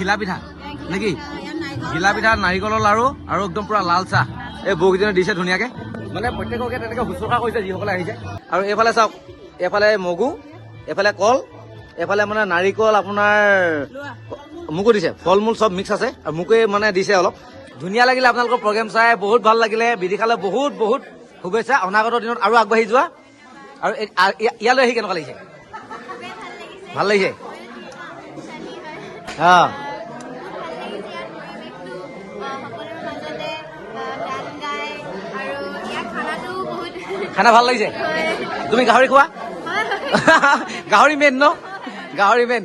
ঘিলা পিঠা নেকি? ঘিলা পিঠা নাৰিকলৰ লাৰু আৰু একদম পুৰা লাল চাহ। এই বৌকেইজনে দিছে ধুনীয়াকে। মানে প্ৰত্যেককে তেনেকে শুশ্ৰূষা কৰিছে যিসকলে আহিছে। আৰু এইফালে চাওক এইফালে মগু এইফালে কল এইফালে মানে নাৰিকল আপোনাৰ মোকো দিছে। ফল মূল চব মিক্স আছে আৰু মোকে মানে দিছে অলপ। ধুনীয়া লাগিলে আপোনালোকৰ প্ৰগ্ৰেম চাই বহুত ভালো লাগিলে। বিদিশালে বহুত বহুত শুভেচ্ছা। অনাগত দিনত আৰু আগবাঢ়ি যোৱা। আৰু ইয়া- ইয়ালৈ আহি কেনেকুৱা লাগিছে? ভালো লাগিছে। অঁ। খানা ভালো লাগিছে? তুমি গাহৰি খোৱা? গাহৰি মেইন ন? গাহৰি মেইন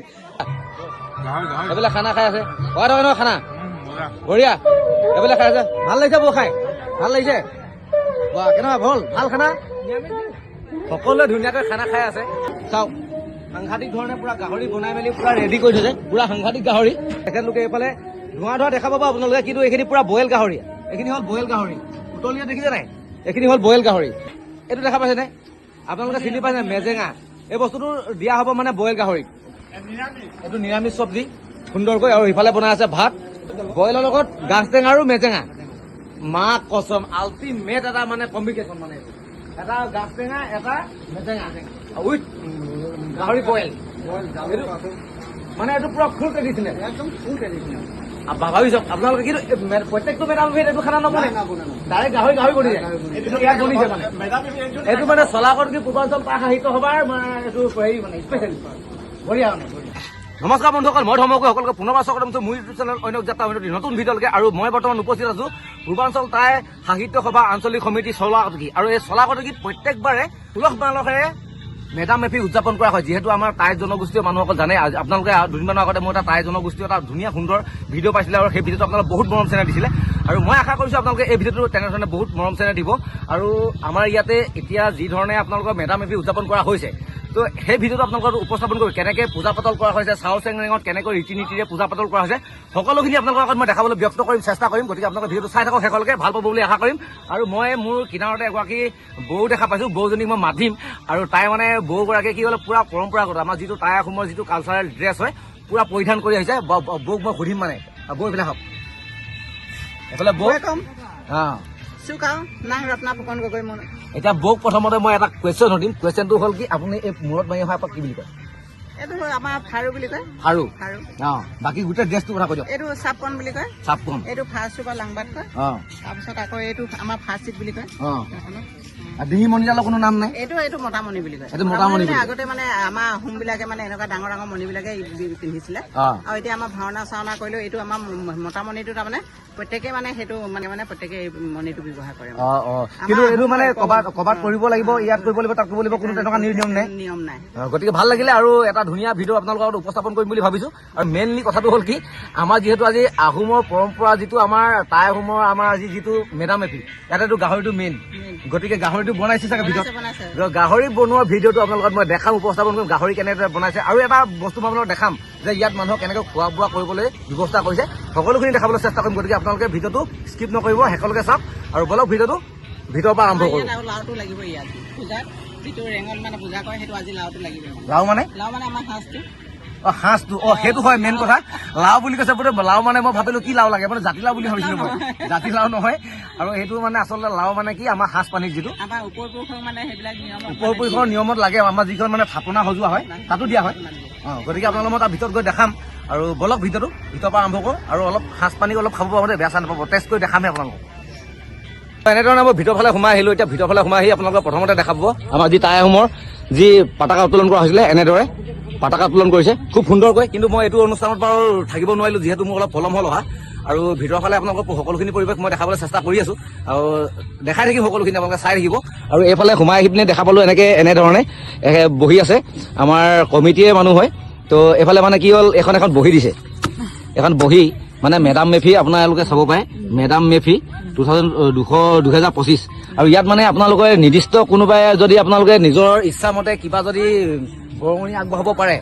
এইবিলাক খানা খাই আছে। খোৱা নহয় নহয় খানা? বঢ়িয়া। এইবিলাক খাই আছে। ভালো লাগিছে বৌ খাই? ভালো লাগিছে? বাহ কেনেকুৱা? ভালো? ভালো খানা? সকলোৱে ধুনীয়াকৈ খানা খাই আছে। চাওক সাংঘাতিক ধৰণে পুৰা গাহৰি বনাই মেলি পুৰা ৰেডি কৰি থৈছে পুৰা সাংঘাতিক গাহৰি। তেখেতলোকে এইফালে ধোঁৱা ধোঁৱা দেখা পাব আপোনালোকে। কিন্তু এইখিনি পুৰা বইল গাহৰি। এইখিনি হ'ল বইল গাহৰি। উতলীয়া দেখিছে নাই? এইখিনি হ'ল বইল গাহৰি। এইটো দেখা পাইছেনে? আপোনালোকে চিনি পাইছে মেজেঙা? এই বস্তুটো দিয়া হ'ব মানে বইল গাহৰিক। এইটো নিৰামিষ চব্জি, সুন্দৰকৈ আৰু ইফালে বনাই আছে ভাত, বইলৰ লগত গাজ টেঙা আৰু মেজেঙা। মা কচম আল্টিমেট এটা মানে কম্বিনেশ্যন মানে এটা গাজ টেঙা এটা মেজেঙা। উইথ গাহৰি বইল। মানে এইটো পুৰা ফুল ট্ৰেডিচনেল একদম ফুল ট্ৰেডিচনেল ভাবি চাওক আপোনালোকে কিন্তু প্ৰত্যেকটো মেডাম এইটো খানা নবনে? ডাইৰেক্ট গাহৰি গাহৰি কৰি দিয়ে এইটো মানে। এইটো মানে চলাকত কি পূৰ্বাঞ্চল পাক সাহিত্য সভাৰ মানে এইটো হেৰি মানে স্পেচিয়েল বঢ়িয়া মানে। নমস্কাৰ বন্ধুসকল মই ধৰ্মকৈ সকলোকে পুনৰবাৰ স্বাগতম কৰিছোঁ মোৰ ইউটিউব চেনেল অন্য যাত্ৰা অন্য নতুন ভিডিঅ'লৈকে আৰু মই বৰ্তমান উপস্থিত আছো। পূৰ্বাঞ্চল টাই সাহিত্য সভা আঞ্চলিক সমিতি চলাকটকী আৰু এই চলাকটকীত প্ৰত্যেকবাৰে উলহ মালহেৰে মেডাম মেফি উদযাপন কৰা হয়। যিহেতু আমাৰ টাই জনগোষ্ঠীয় মানুহসকল জানে আপোনালোকে দুদিনমানৰ আগতে মই এটা টাই জনগোষ্ঠীয়, এটা ধুনীয়া সুন্দৰ ভিডিঅ' পাইছিলে আৰু সেই ভিডিঅ'টো আপোনালোকে বহুত মৰম চেনেহ দিছিলে। আৰু মই আশা কৰিছোঁ আপোনালোকে এই ভিডিঅ'টো তেনেধৰণে বহুত মৰম চেনেহ দিব। আৰু আমাৰ ইয়াতে এতিয়া যি ধৰণে আপোনালোকৰ মেডাম মেফি উদযাপন কৰা হৈছে, তো সেই ভিডিঅ'টো আপোনালোকৰ উপস্থাপন কৰি কেনেকৈ পূজা পাতল কৰা হৈছে, চাউল চেংৰেঙত কেনেকৈ ৰীতি নীতিৰে পূজা পাতল কৰা হৈছে, সকলোখিনি আপোনালোকৰ আগত মই দেখাবলৈ ব্যক্ত কৰিম, চেষ্টা কৰিম। গতিকে আপোনালোকে ভিডিঅ'টো চাই থাকক শেষলৈকে, ভালো পাব বুলি আশা কৰিম। আৰু মই মোৰ কিনাৰতে এগৰাকী বৌ দেখা পাইছোঁ, বৌজনীক মই মাতিম। আৰু তাই মানে বৌগৰাকীয়ে কি হ'লে, পূৰা পৰম্পৰাগত, আমাৰ যিটো টাই অসমৰ যিটো কালচাৰেল ড্ৰেছ হয়, পূৰা পৰিধান কৰি আহিছে। বৌক মই সুধিম মানে। বৌ, এইফালে হওক এইফালে বৌ ৱেলকাম অঁ এতিয়া বৌক প্ৰথমতে মই এটা কুৱেশ্যন সুধিম। কুৱেশ্যনটো হ'ল কি আপুনি এই মূৰত মাৰি অহা কি বুলি কয়? এইটো আমাৰ ফাৰু বুলি কয়। আৰু ফাৰু। অঁ বাকী গোটেই ড্ৰেছটোৰ কথা কৈ দিয়ক। এইটো চাপকন বুলি কয়। চাপ কম এইটো ফাৰ্ষ্ট চুপাৰ লাংবাট কয়। অঁ তাৰপিছত আকৌ এইটো আমাৰ ফাৰ্ষ্ট চিট বুলি কয়। অঁ ডিঙি মণিডালৰ কোনো নাম নাই? এইটো এইটো মতামণি বুলি কয়। এইটো মতামণি বুলি কয়। আগতে মানে আমাৰ আহোম বিলাকে মানে এনেকুৱা ডাঙৰ ডাঙৰ মণি বিলাকে পিন্ধিছিলে। আৰু এতিয়া আমাৰ ভাওনা চাওনা কৰিলেও এইটো আমাৰ ম- মতামণিটো তাৰমানে প্ৰত্যেকে মানে সেইটো মানে মানে প্ৰত্যেকে এই মণিটো ব্যৱহাৰ কৰে অঁ অঁ। কিন্তু এইটো মানে ক'ৰবাত ক'ৰবাত কৰিব লাগিব ইয়াত কৰিব লাগিব তাত কৰিব লাগিব কোনো তেনেকুৱা নিয়ম নাই। নিয়ম নাই। গতিকে ভাল লাগিলে আৰু এটা ধুনীয়া ভিডিঅ' আপোনালোকৰ উপস্থাপন কৰিম বুলি ভাবিছো। আৰু মেইনলি কথাটো হ'ল কি আমাৰ যিহেতু আজি আহোমৰ পৰম্পৰা যিটো আমাৰ টাই আহোমৰ আমাৰ আজি যিটো মেডাম এপি ইয়াতেতো গাহৰিটো মেইন গতিকে গাহৰিটো বনাইছে চাগে ভিডিঅ'ত গাহৰি বনোৱা ভিডিঅ'টো আপোনালোকক মই দেখাম উপস্থাপন কৰিম গাহৰি কেনেদৰে বনাইছে আৰু এটা বস্তু মই আপোনালোকক দেখাম যে ইয়াত মানুহক কেনেকৈ খোৱা বোৱা কৰিবলৈ ব্যৱস্থা কৰিছে। সকলোখিনি দেখাবলৈ চেষ্টা কৰিম গতিকে আপোনালোকে ভিডিঅ'টো স্কিপ নকৰিব শেষলৈকে চাওক। আৰু বলক ভিডিঅ'টো ভিতৰৰ পৰা আৰম্ভ কৰোঁ। লাওটো লাগিবই ইয়াত। পূজাত যিটো ৰেঙত মানে পূজা কৰে সেইটো আজি লাওটো লাগিবই। লাও মানে? লাও মানে আমাৰ সাজটো অ সাজটো অ সেইটো হয় মেইন কথা। লাও বুলি কৈছে বোলে লাও মানে মই ভাবিলো কি লাও লাগে মানে জাতিলাও বুলি ভাবিছিলো মই। জাতিলাও নহয়। আৰু সেইটো মানে আচলতে লাও মানে কি আমাৰ সাজ পানীত যিটো। ওপৰ পুৰুষক মানে নিয়মত লাগে আমাৰ যিখন মানে থাপনা সজোৱা হয় তাতো দিয়া হয়। অ গতিকে আপোনালোকক মই তাৰ ভিতৰত গৈ দেখাম। আৰু বলক ভিতৰতো ভিতৰৰ পৰা আৰম্ভ কৰোঁ। আৰু অলপ সাজ পানী অলপ খাব পাব দেই বেয়া চা নাপাব। টেষ্ট কৰি দেখামহে আপোনালোকক। এনেধৰণে মই ভিতৰ ফালে সোমাই আহিলোঁ। এতিয়া ভিতৰ ফালে সোমাই আহি আপোনালোকক প্ৰথমতে দেখাব। আমাৰ যি টাই আহোমৰ যি পতাকা উত্তোলন কৰা হৈছিলে এনেদৰে। পতাকা উত্তোলন কৰিছে। খুব সুন্দৰকৈ কিন্তু মই এইটো অনুষ্ঠানত বাৰু থাকিব নোৱাৰিলোঁ, যিহেতু মোৰ অলপ পলম হ'ল অহা। আৰু ভিতৰৰ ফালে আপোনালোকক সকলোখিনি পৰিৱেশ মই দেখাবলৈ চেষ্টা কৰি আছোঁ। আৰু দেখাই থাকিম সকলোখিনি, আপোনালোকে চাই থাকিব। আৰু এইফালে সোমাই আহি পিনে দেখা পালোঁ এনেকৈ এনেধৰণে বহি আছে আমাৰ কমিটিয়ে মানুহ হয়। তো এইফালে মানে কি হ'ল, এখন এখন বহি দিছে। এখন বহি মানে মেডাম মেফি আপোনালোকে চাব পাৰে। মেডাম মেফি টু থাউজেণ্ড দুশ, দুহেজাৰ পঁচিছ। আৰু ইয়াত মানে আপোনালোকে নিৰ্দিষ্ট কোনোবাই যদি আপোনালোকে নিজৰ ইচ্ছামতে কিবা যদি বৰঙণি আগবঢ়াব পাৰে।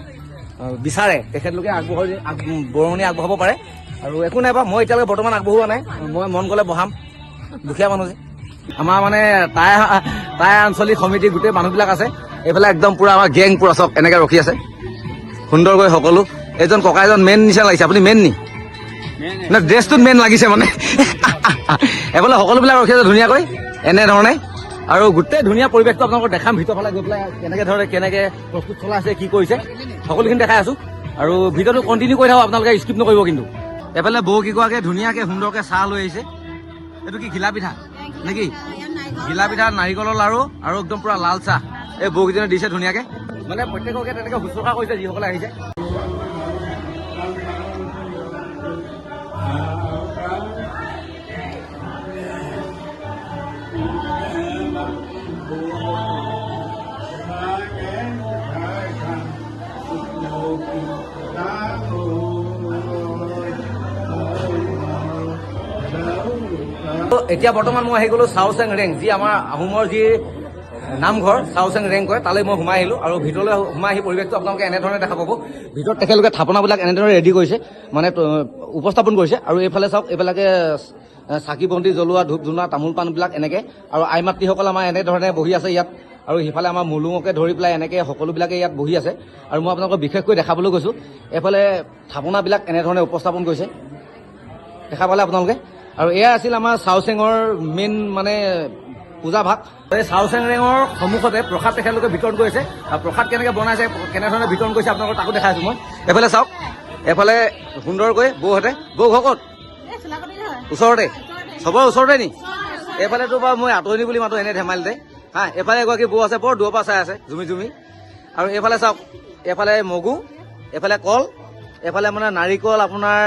বিচাৰে। তেখেতলোকে আগবঢ়াই আগ- বৰঙণি আগবঢ়াব পাৰে। আৰু একো নাই বাৰু মই এতিয়ালৈকে বৰ্তমান আগবঢ়োৱা নাই। মই মন গ'লে বহাম দুখীয়া মানুহ যে। আমাৰ মানে টাই টাই আঞ্চলিক সমিতিৰ গোটেই মানুহবিলাক আছে। এইফালে একদম পুৰা আমাৰ গেং পুৰা চব এনেকৈ ৰখি আছে। সুন্দৰকৈ সকলো। এইজন ককা এজন মেন নিচিনা লাগিছে। আপুনি মেন নি? না ড্ৰেছটোত মেন লাগিছে মানে। এফালে সকলোবিলাক ৰখি আছে ধুনীয়াকৈ। এনেধৰণে আৰু গোটেই ধুনীয়া পৰিৱেশটো আপোনালোকক দেখাম ভিতৰৰ ফালে গৈ পেলাই কেনেকে ধৰণে কেনেকে প্ৰস্তুত চলাইছে কি কৰিছে। সকলোখিনি দেখাই আছো। আৰু ভিডিঅ'টো কণ্টিনিউ কৰি থাকক আপোনালোকে স্কিপ নকৰিব কিন্তু। এফালে কিগৰাকীয়ে ধুনীয়াকে সুন্দৰকে চাহ লৈ আহিছে। এইটো কি ঘিলা পিঠা? নেকি? ঘিলা পিঠা নাৰিকলৰ লাৰু আৰু একদম পুৰা লাল চাহ। এই বৌকেইজনে দিছে ধুনীয়াকে। মানে প্ৰত্যেককে তেনেকে শুশ্ৰূষা কৰিছে যিসকলে আহিছে। এতিয়া বৰ্তমান মই আহি গ'লো চাওচেং ৰেং যি আমাৰ আহোমৰ যি নামঘৰ চাওচেং ৰেং কয় তালৈ মই সোমাই আহিলোঁ আৰু ভিতৰলৈ সোমাই আহি পৰিৱেশটো আপোনালোকে এনেধৰণে দেখা পাব। ভিতৰত তেখেতলোকে থাপনাবিলাক এনেদৰে ৰেডি কৰিছে মানে উপস্থাপন কৰিছে আৰু এইফালে চাওক এইবিলাকে চাকি বন্তি জ্বলোৱা ধূপ ধূনা তামোল পাণবিলাক এনেকে আৰু আই মাতৃসকল আমাৰ এনেধৰণে বহি আছে ইয়াত আৰু সিফালে আমাৰ মুলুঙকে ধৰি পেলাই এনেকে সকলোবিলাকে ইয়াত বহি আছে। আৰু মই আপোনালোকক বিশেষকৈ দেখাবলৈ গৈছোঁ এইফালে থাপনাবিলাক এনেধৰণে উপস্থাপন কৰিছে। দেখা পালে আপোনালোকে? আৰু এয়া আছিল আমাৰ চাওচেঙৰ মেইন মানে পূজা ভাগ। এই চাওচেঙৰ সন্মুখতে প্ৰসাদ তেখেতলোকে বিতৰণ কৰিছে। আৰু প্ৰসাদ কেনেকে বনাইছে কেনেধৰণে বিতৰণ কৰিছে আপোনালোকক তাকো দেখাই আছো মই। এইফালে চাওক এইফালে সুন্দৰকৈ বৌহঁতে বৌ ঘৰ ক'ত? ওচৰতে। চবৰে ওচৰতে নি? এইফালেতো বাৰু মই আঁতৰি বুলি মাতো এনে ধেমালিতে। হা এইফালে এগৰাকী বৌ আছে বৰ দূৰৰ পৰা চাই আছে জুমি জুমি। আৰু এইফালে চাওক এইফালে মগু এইফালে কল এইফালে মানে নাৰিকল আপোনাৰ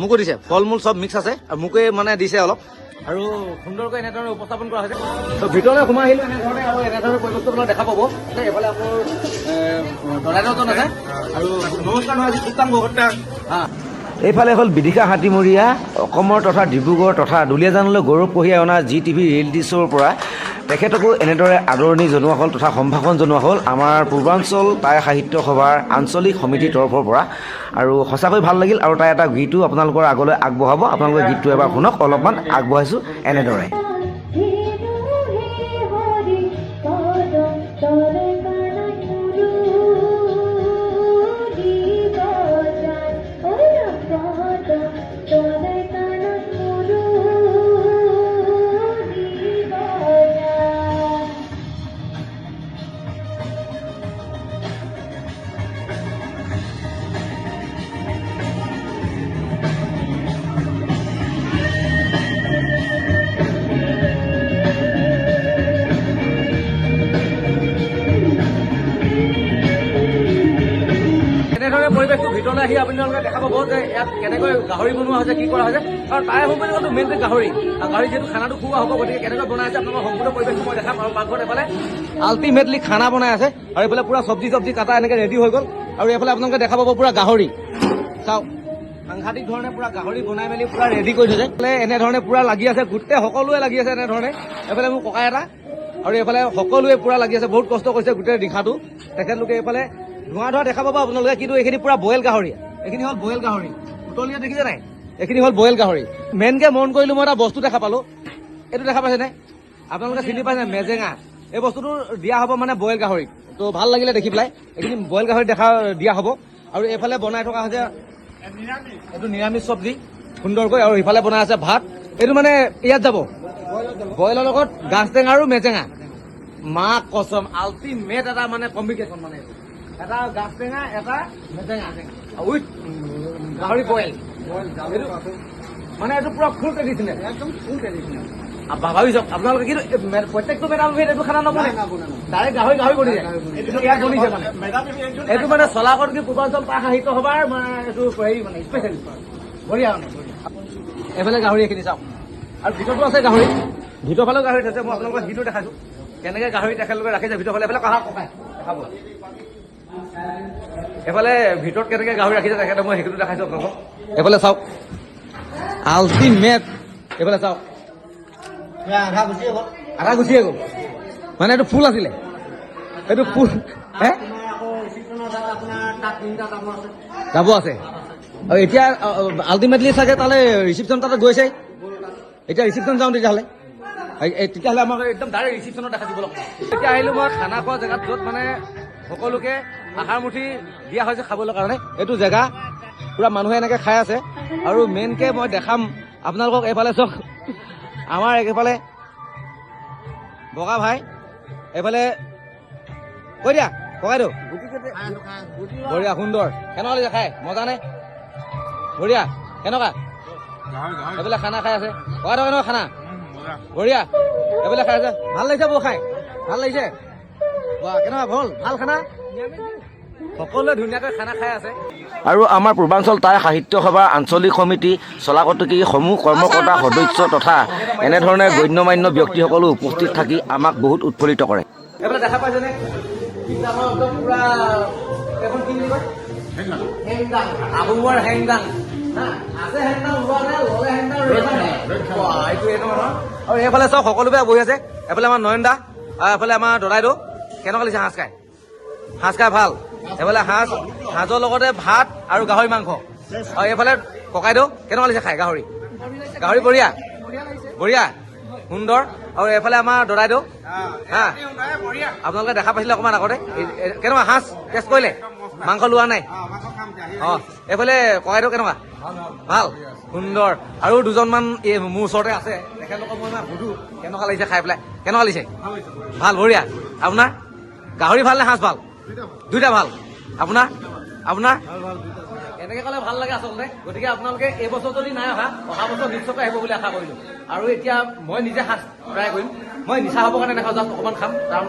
মোকো দিছে। ফল মূল চব মিক্স আছে আৰু মোকে মানে দিছে অলপ। আৰু সুন্দৰকৈ এনেধৰণে উপস্থাপন কৰা হৈছে। ত' ভিতৰলৈ সোমাই আহিলোঁ এনেধৰণে আৰু এনেধৰণে পৰিৱেশটো আপোনালোকে দেখা পাব। এইফালে আপোনাৰ দদাইদেউজন আছে। আৰু নমস্কাৰ নহয় আজি খুব হা। এইফালে হ'ল বিদিশা হাতীমৰীয়া অসমৰ তথা ডিব্ৰুগড় তথা দুলীয়াজানলৈ গৌৰৱ কঢ়িয়াই অনা জি টিভি ৰিয়েলিটি শ্ব'ৰ পৰা তেখেতকো এনেদৰে আদৰণি জনোৱা হ'ল তথা সম্ভাষণ জনোৱা হ'ল আমাৰ পূৰ্বাঞ্চল টাই সাহিত্য সভাৰ আঞ্চলিক সমিতিৰ তৰফৰ পৰা। আৰু সঁচাকৈ ভাল লাগিল আৰু তাই এটা গীতো আপোনালোকৰ আগলৈ আগবঢ়াব। আপোনালোকে গীতটো এবাৰ শুনক অলপমান আগবঢ়াইছোঁ এনেদৰে। পৰিৱেশটো ভিতৰলৈ আহি আপোনালোকে দেখা পাব যে ইয়াত কেনেকৈ গাহৰি বনোৱা হৈছে, কি কৰা হৈছে। আৰু তাৰে সম্পূৰ্ণটো মেইনটো গাহৰি। আৰু গাহৰি যিহেতু খানাটো খোৱা হ'ব, গতিকে কেনেকৈ বনাই আছে আপোনালোকৰ সম্পূৰ্ণ পৰিৱেশটো মই দেখাম আৰু পাকঘৰত এফালে আল্টিমেটলি খানা বনাই আছে। আৰু এইফালে পুৰা চব্জি চব্জি কাটা এনেকৈ ৰেডি হৈ গ'ল। আৰু এইফালে আপোনালোকে দেখা পাব পুৰা গাহৰি। চাওক, সাংঘাতিক ধৰণে পুৰা গাহৰি বনাই মেলি পুৰা ৰেডি কৰি থৈছে। এনেধৰণে পুৰা লাগি আছে, গোটেই সকলোৱে লাগি আছে এনেধৰণে। এইফালে মোৰ ককা এটা। আৰু এইফালে সকলোৱে পুৰা লাগি আছে, বহুত কষ্ট কৰিছে গোটেই নিশাটো তেখেতলোকে এইফালে ধোঁৱা ধোঁৱা দেখা পাব আপোনালোকে, কিন্তু এইখিনি পুৰা বইল গাহৰি। এইখিনি হ'ল বইল গাহৰি। উতলীয়া দেখিছে নাই? এইখিনি হ'ল বইল গাহৰি। মেইনকে মন কৰিলো মই এটা বস্তু দেখা পালো। এইটো দেখা পাইছেনে? আপোনালোকে চিনি পাইছে মেজেঙা। এই বস্তুটো দিয়া হ'ব মানে বইল গাহৰিক তো ভালো লাগিলে দেখি পেলাই। এইখিনি বইল গাহৰি দেখা, দিয়া হ'ব। আৰু এইফালে বনাই থকা হৈছে এইটো নিৰামিষ চব্জি, সুন্দৰকৈ। আৰু ইফালে বনাই আছে ভাত। এইটো মানে ইয়াত যাব। বইলৰ লগত গাজ টেঙা আৰু মেজেঙা। মা কচম আল্টিমেট এটা মানে কম্বিনেশ্যন মানে এটা গাজ টেঙা এটা মেজেঙা উইথ গাহৰি বইল মানে এইটো পুৰা ফুল ট্ৰেডিচনেল একদম ফুল ট্ৰেডিচনেল ভাবি চাওক আপোনালোকে কিন্তু প্ৰত্যেকটো মেডাম এইটো খানা নবনে? ডাইৰেক্ট গাহৰি গাহৰি বনিছে মানে। এইটো মানে চলাকত কি পূৰ্বাঞ্চল প্ৰায় সাহিত্য সভাৰ মানে এইটো হেৰি মানে স্পেচিয়েল বঢ়িয়া মানে এইফালে গাহৰি এইখিনি চাওক। আৰু ভিতৰতো আছে গাহৰি। ভিতৰ ফালেও গাহৰি থৈছে মই আপোনালোকক সিটো দেখাইছো। কেনেকে গাহৰি তেখেতলোকে ৰাখিছে ভিতৰ ফালে এইফালে কহা ককাই, দেখাব। এইফালে ভিতৰত কেনেকে গাহৰি ৰাখিছে তেখেতে, মই সেইটো দেখাইছো আপোনালোকক। এইফালে চাওক। আল্টিমেট, এইফালে চাওক। আধা গুচিয়ে গ'ল। মানে এইটো ফুল আছিলে। এইটো ফুল, হে? যাব আছে। আৰু এতিয়া আল্টিমেটলি চাগে তালৈ ৰিচিপশ্যন তাতে গৈছে এতিয়া ৰিচিপশ্যন যাওঁ তেতিয়াহ'লে। তেতিয়াহ'লে আমাক একদম ডাইৰেক্ট ৰিচিপশ্যনত দেখাই দিব লগা এতিয়া আহিলোঁ মই খানা খোৱা জেগাত য'ত মানে সকলোকে আহাৰ মুঠি দিয়া হৈছে খাবলৈ কাৰণে। এইটো জেগা পুৰা মানুহে এনেকে খাই আছে। আৰু মেইনকে মই দেখাম আপোনালোকক এইফালে চাওক। আমাৰ এইফালে বগা ভাই এইফালে কৈ দিয়া ককাইদেউ বঢ়িয়া সুন্দৰ। কেনেকুৱা লাগিছে খাই? মজা নে? বঢ়িয়া কেনেকুৱা? এইবিলাক খানা খাই আছে। ককাইদেউ কেনেকুৱা খানা? বঢ়িয়া। এইবিলাক খাই আছে। ভাল লাগিছে বৌ খাই। ভাল লাগিছে। বাহ কেনেকুৱা? ভাল? ভাল খানা? সকলোৱে ধুনীয়াকৈ খানা খাই আছে। আৰু আমাৰ পূৰ্বাঞ্চল টাই সাহিত্য সভাৰ আঞ্চলিক সমিতি চলাকটকী সমূহ কৰ্মকৰ্তা সদস্য তথা এনেধৰণে গণ্যমান্য ব্যক্তিসকলো উপস্থিত থাকি আমাক বহুত উৎফুল্লিত কৰে। এইবিলাক দেখা পাইছেনে পুৰা এখন কি বুলি কয়? হেংদাং আবুৱাৰ হেংদাং আৰু এইফালে। চব সকলোৱে বহি আছে। এইফালে আমাৰ নয়ন দা আৰু এইফালে আমাৰ দদাইদেউ। কেনেকুৱা লাগিছে সাজ খাই? সাজ খাই ভাল। এইফালে সাজ সাজৰ লগতে ভাত আৰু গাহৰি মাংস। আৰু এইফালে ককাইদেউ কেনেকুৱা লাগিছে খাই গাহৰি? গাহৰি বঢ়িয়া। বঢ়িয়া? সুন্দৰ। আৰু এইফালে আমাৰ দদাইদেউ। হা? আপোনালোকে দেখা পাইছিলে অকণমান আগতে। কেনেকুৱা সাজ? টেষ্ট কৰিলে? মাংস লোৱা নাই? অঁ এইফালে ককাইদেউ কেনেকুৱা? ভাল সুন্দৰ। আৰু দুজনমান এই মোৰ ওচৰতে আছে। তেখেতলোকক মই সুধো কেনেকুৱা লাগিছে খাই পেলাই। কেনেকুৱা লাগিছে? ভাল বঢ়িয়া। আপোনাৰ? গাহৰি ভাল নে সাজ ভাল? দুইটা ভাল। আপোনাৰ? আপোনাৰ? এনেকে ক'লে ভাল লাগে আচলতে। গতিকে আপোনালোকে এই বছৰ যদি নাই অহা অহা বছৰ নিশ্চয়কৈ আহিব বুলি আশা কৰিলো। আৰু এতিয়া মই নিজে সাজ ট্ৰাই কৰিম। মই নিচা হ'বৰ কাৰণে নাখাওঁ জাষ্ট অকণমান খাম। তাৰ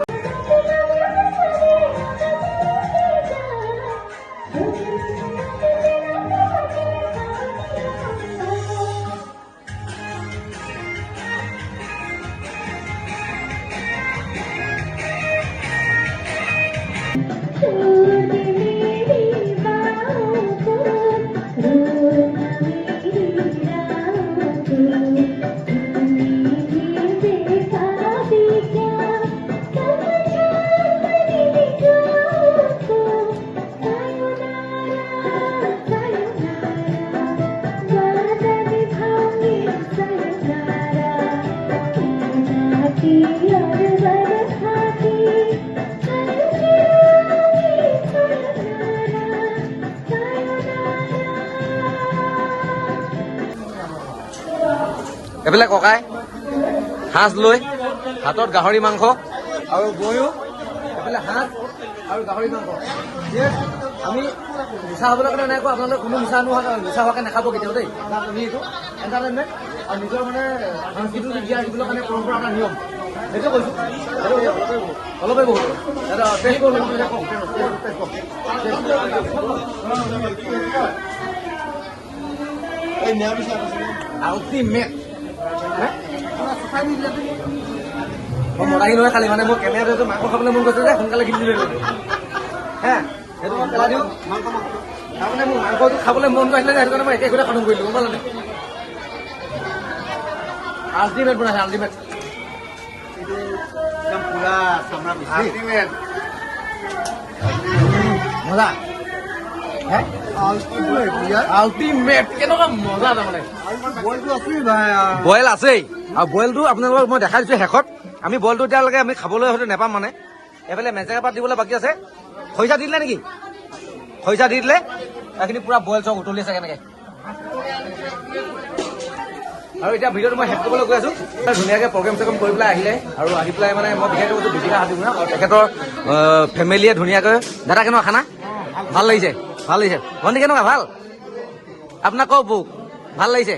এইফালে ককাই সাজ লৈ হাতত গাহৰি মাংস। আৰু বৈও এইফালে সাজ আৰু গাহৰি মাংস। আমি নিচা হ'বলৈ কাৰণে নাই কোৱা আপোনালোকে কোনো নিচা নোহোৱা নিচা হোৱাকৈ নাখাব কেতিয়াও দেই। আমি এইটো এণ্টাৰটেইনমেণ্ট আৰু নিজৰ মানে সংস্কৃতিটো জীয়াই ৰাখিবলৈ কাৰণে পৰম্পৰা আমাৰ নিয়ম। সেইটো কৈছোঁ। অলপে বহুত। দাদা টেষ্ট কৰোঁ, টেষ্ট কৰোঁ, টেষ্ট কৰোঁ। আল্টিমেট মই মতাহি নহয় খালি মানে মোৰ কেমেৰাটো মাংস খাবলৈ মন গৈছে যে সোনকালে কিনি লৈ ল'লো হে সেইটো মই পেলাই দিওঁ তাৰমানে মোৰ মাংসটো খাবলৈ মন গৈছিলে যে সেইটো কাৰণে মই একে ঘৰতে খতম কৰিলোঁ গম পালানে আল্টিমেট বনাইছে আল্টিমেট আল্টিমেট মজা আল্টিমেট কেনেকুৱা মজা তাৰমানে। বইল আছেই। আৰু বইলটো আপোনালোকক মই দেখাই দিছোঁ শেষত। আমি বইলটো এতিয়ালৈকে আমি খাবলৈ হয়তো নাপাম মানে। এইফালে মেজেকা পাত দিবলৈ বাকী আছে। খৰিচা দি দিলে নেকি? খৰিচা দি দিলে। এইখিনি পুৰা বইল চব উতলি আছে কেনেকে। আৰু এতিয়া ভিডিঅ'টো মই শেষ কৰিবলৈ গৈ আছোঁ। ধুনীয়াকৈ প্ৰগ্ৰেম চগ্ৰেম কৰি পেলাই আহিলে। আৰু আহি পেলাই মানে মই বিশেষকৈ কৈছোঁ দীপিকা হাতীগুৰা আৰু তেখেতৰ ফেমিলিয়ে ধুনীয়াকৈ দাদা কেনেকুৱা খানা? ভালো লাগিছে। ভালো লাগিছে। ভণ্টি কেনেকুৱা ভালো? আপোনাক কওক বৌক। ভালো লাগিছে?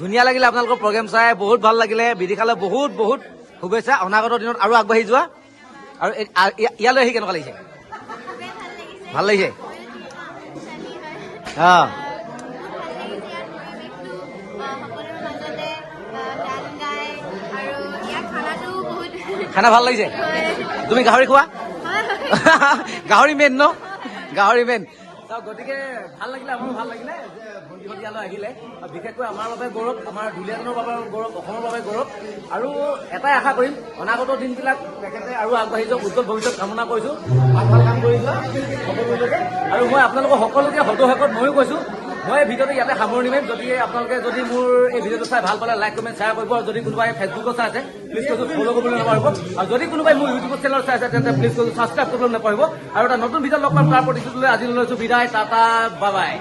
ধুনীয়া লাগিলে আপোনালোকৰ প্ৰগ্ৰেম চাই বহুত ভালো লাগিলে। বিদিশালৈ বহুত বহুত শুভেচ্ছা। অনাগত দিনত আৰু আগবাঢ়ি যোৱা। আৰু ইয়ালৈ আহি কেনেকুৱা লাগিছে? ভালো লাগিছে। অঁ খানা ভালো লাগিছে? তুমি গাহৰি খোৱা? গাহৰি মেইন ন? গাহৰি মেইন গতিকে ভাল লাগিলে আমাৰো ভাল লাগিলে। যে ভণ্টিহঁত ইয়ালৈ আহিলে বিশেষকৈ আমাৰ বাবে গৌৰৱ আমাৰ ঢুলীয়াজনৰ বাবে গৌৰৱ অসমৰ বাবে গৌৰৱ। আৰু এটাই আশা কৰিম অনাগত দিনবিলাক তেখেতে আৰু আগবাঢ়ি যাওক উজ্জ্বল ভৱিষ্যত কামনা কৰিছোঁ। ভাল ভাল কাম কৰি যোৱা সকলোলৈকে আৰু মই আপোনালোকক সকলোকে হতশেষত ময়ো কৈছোঁ মই এই ভিডিঅ'টো ইয়াতে সামৰণি মাৰিম। যদি আপোনালোকে যদি মোৰ এই ভিডিঅ'টো চাই ভালো পালে লাইক কমেণ্ট শ্বেয়াৰ কৰিব আৰু যদি কোনোবাই ফেচবুকত চাই আছে প্লিজ কৈছোঁ ফ'ল' কৰিবলৈ নাপাহৰিব। আৰু যদি কোনোবাই মোৰ ইউটিউব চেনেল চাই আছে, তেন্তে প্লিজ কৈছোঁ ছাবস্ক্ৰাইব কৰিবলৈ নাপাহৰিব। আৰু এটা নতুন ভিডিঅ' লগ পাম, তাৰ প্ৰতিশ্ৰুতিলৈ আজি লৈছোঁ বিদায়, টাটা বাই বাই